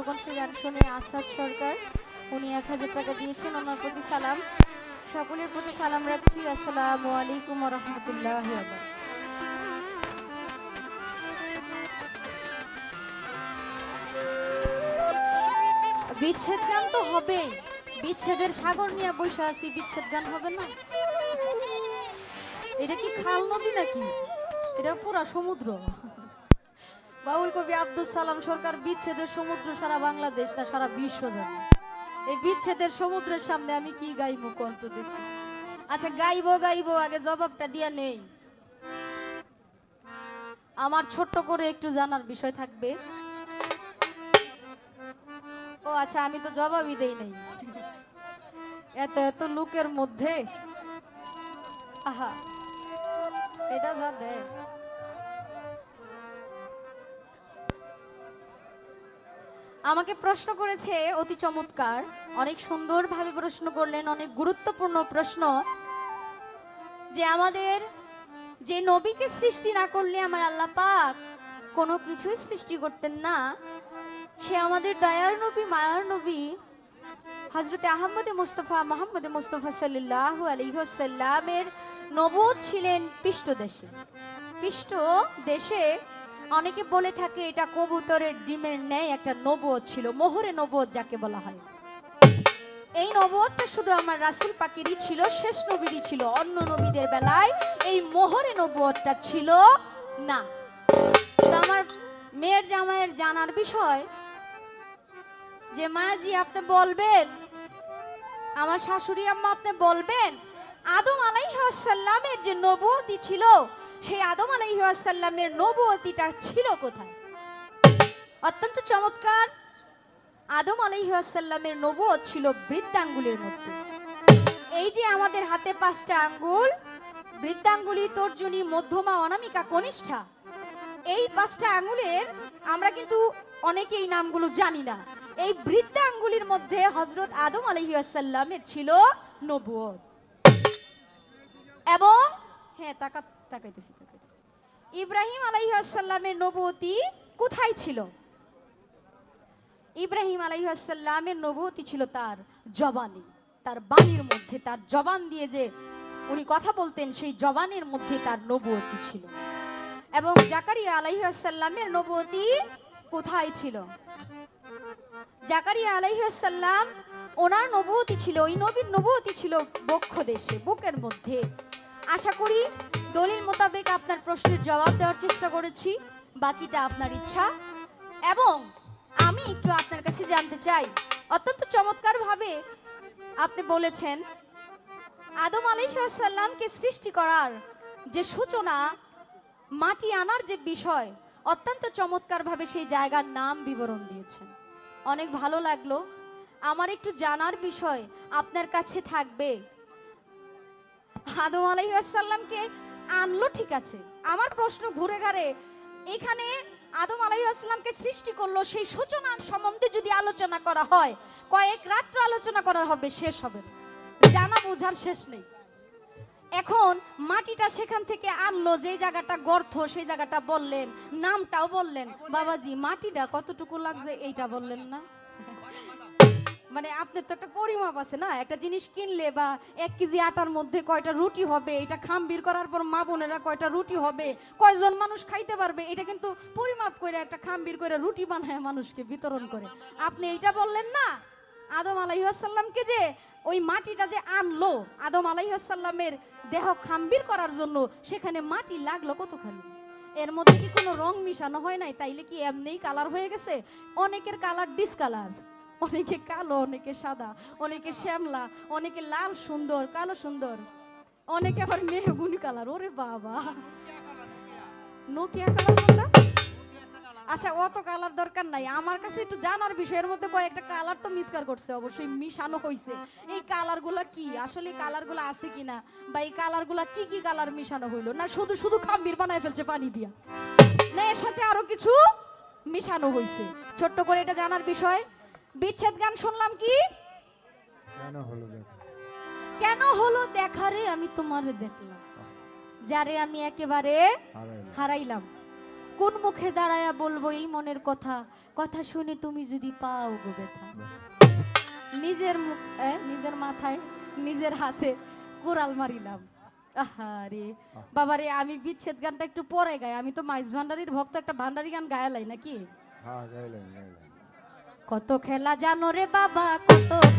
মধুরকণ্ঠের গান শুনে আসাদ সরকার, উনি এক হাজার টাকা দিয়েছেন, ওনার প্রতি সালাম। সকলের প্রতি সালাম রাখছি। আসসালামু আলাইকুম রহমতুল্লাহ বিচ্ছেদ গান তো হবে বিচ্ছেদের সাগর নিয়ে বসে আছি। বিচ্ছেদ গান হবে না? এটা কি খাল নদী নাকি? এটা পুরা সমুদ্র। বাউল কবি আব্দুল সালাম সরকার বিচ্ছেদের সমুদ্র সারা বাংলাদেশ না, সারা বিশ্ব জানে। এই বিচ্ছেদের সমুদ্রের সামনে আমি কি গাইবো কন্ত দেখি। আচ্ছা গাইবো গাইবো, আগে জবাবটা দিয়া নেই। আমার ছোট্ট করে একটু জানার বিষয় থাকবে। ও আচ্ছা আমি তো জবাবই দেই নাই। এত এত লোকের মধ্যে। আহা, এটা যা দেয়। আমাকে প্রশ্ন করেছে অতি চমৎকার, অনেক সুন্দরভাবে প্রশ্ন করলেন, অনেক গুরুত্বপূর্ণ প্রশ্ন যে আমাদের যে নবীকে সৃষ্টি না করলে আমার আল্লাহ পাক কোনো কিছুই সৃষ্টি করতেন না। সে আমাদের দয়ার নবী, মায়ার নবী হজরত আহমদে মুস্তফা, মোহাম্মদ মুস্তফা সাল্লাহ আলহিহসাল্লামের নবদ ছিলেন পৃষ্ঠ দেশে। পৃষ্ঠ দেশে অনেকে বলে থাকে, এটা কবুতরের ডিমের ন্যায় একটা নবদ ছিল, মোহরে নবদ যাকে বলা হয়। এই নবদটা শুধু আমার রাসুল পাকেরই ছিল, শেষ নবীরই ছিল, অন্য নবীদের বেলায় এই মোহরে নবদটা ছিল না। আমার মেয়ের জামাইয়ের জানার বিষয় যে মায়াজি আপনি বলবেন? আমার শাশুড়ি আম্মা আপনি বলবেন? আদম আলাইহাসাল্লামের যে নবুয়তি ছিল সেই আদম আলাইহাসাল্লামের নবুয়তিটা ছিল কোথায়? অত্যন্ত চমৎকার। আদম আলাইহাসাল্লামের নবুয়ত ছিল বৃদ্ধাঙ্গুলের মধ্যে। এই যে আমাদের হাতে পাঁচটা আঙ্গুল বৃদ্ধাঙ্গুলি তর্জনী, মধ্যমা, অনামিকা, কনিষ্ঠা, এই পাঁচটা আঙ্গুলের আমরা কিন্তু অনেকেই নামগুলো জানি না। এই বৃদ্ধা আঙ্গুলির মধ্যে হজরত আদম আলহিউসাল্লামের ছিল নবুয়ত এবং হ্যাঁ তাকা তাকাইতেছি তাকাইতেছি। ইব্রাহিম আলাইহাসাল্লামের নবুয়তি কোথায় ছিল? ইব্রাহিম আলাইহাসাল্লামের নবুয়তি ছিল তার জবানি, তার বাণীর মধ্যে, তার জবান দিয়ে যে উনি কথা বলতেন, সেই জবানের মধ্যে তার ছিল। এবং জাকারিয়া আলাইহাসাল্লামের কোথায় ছিল? জাকারিয়া আলাইহাসাল্লাম ওনার নবুয়তি ছিল, ওই নবীর নবুয়তি ছিল বক্ষ দেশে, বুকের মধ্যে। আশা করি দলিল মোতাবেক আপনার প্রশ্নের জবাব দেওয়ার চেষ্টা করেছি। বাকিটা আপনার ইচ্ছা। এবং আমি একটু আপনার কাছে জানতে চাই। অত্যন্ত চমৎকারভাবে আপনি বলেছেন, আদম আলাইসাল্লামকে সৃষ্টি করার যে সূচনা, মাটি আনার যে বিষয়, অত্যন্ত চমৎকারভাবে সেই জায়গার নাম বিবরণ দিয়েছেন। অনেক ভালো লাগল। আমার একটু জানার বিষয় আপনার কাছে থাকবে। আদম আলাইসাল্লামকে আনলো, ঠিক আছে। আমার প্রশ্ন ঘুরে ঘাড়ে, এখানে আদম আলাইসাল্লামকে সৃষ্টি করল, সেই সূচনা সম্বন্ধে যদি আলোচনা করা হয়, কয়েক রাত্র আলোচনা করা হবে, শেষ হবে জানা বোঝার শেষ নেই। এখন মাটিটা সেখান থেকে আনলো যে জায়গাটা গর্ত, সেই জায়গাটা বললেন, নামটাও বললেন, বাবাজি, মাটিটা কতটুকু লাগছে, এইটা বললেন না? মানে আপনার তো একটা পরিমাপ আছে না? একটা জিনিস কিনলে বা এক কেজি আটার মধ্যে কয়টা রুটি হবে, এটা খাম বের করার পর মা বোনেরা কয়টা রুটি হবে, কয়জন মানুষ খাইতে পারবে, এটা কিন্তু পরিমাপ করে একটা খাম বের করে রুটি বানায় মানুষকে বিতরণ করে। আপনি এইটা বললেন না? আদম আলাইসাল্লামকে যে ওই মাটিটা যে আনলো, আদম আলাইসাল্লামের দেহ খাম্বির করার জন্য সেখানে মাটি লাগল কতখানি? এর মধ্যে কি কোনো রং মিশানো হয় নাই? তাইলে কি এমনিই কালার হয়ে গেছে? অনেকের কালার ডিসকালার অনেকে কালো, অনেকে সাদা, অনেকে শ্যামলা, অনেকে লাল সুন্দর, কালো সুন্দর, অনেকে আবার মেহগুনি কালার, ওরে বাবা। নোকিয়া কালার কোনটা আচ্ছা অত কালার দরকার নাই। আমার কাছে একটু জানার বিষয়ের মধ্যে কয়েকটা কালার তো মিসকার করছে, অবশ্যই মিশানো হয়েছে এই কালারগুলা কি? আসলে কালারগুলো আছে কিনা? বা এই কালারগুলা কি কি কালার মিশানো হইল? না, শুধু শুধু খাম্বির বানায় ফেলছে পানি দিয়া। না, এর সাথে আরও কিছু মিশানো হয়েছে ছোট্ট করে এটা জানার বিষয় বিচ্ছেদ গান শুনলাম কি? কেন হলো দেখো? কেন হলো দেখারে আমি তোমার দেখলাম। যারে আমি একেবারে হারাইলাম। কোন মুখে দাঁড়ায়া বলব এই মনের কথা? কথা শুনে তুমি যদি পাও গো ব্যথা। নিজের মুখ নিজের মাথায় নিজের হাতে কোরাল মারিলাম। আহারে। বাবারে আমি বিচ্ছেদ গানটা একটু পরে গাই। আমি তো মাইস ভান্ডারির ভক্ত একটা ভান্ডারি গান গায়ালাই নাকি? হ্যাঁ কত খেলা জানো রে বাবা কত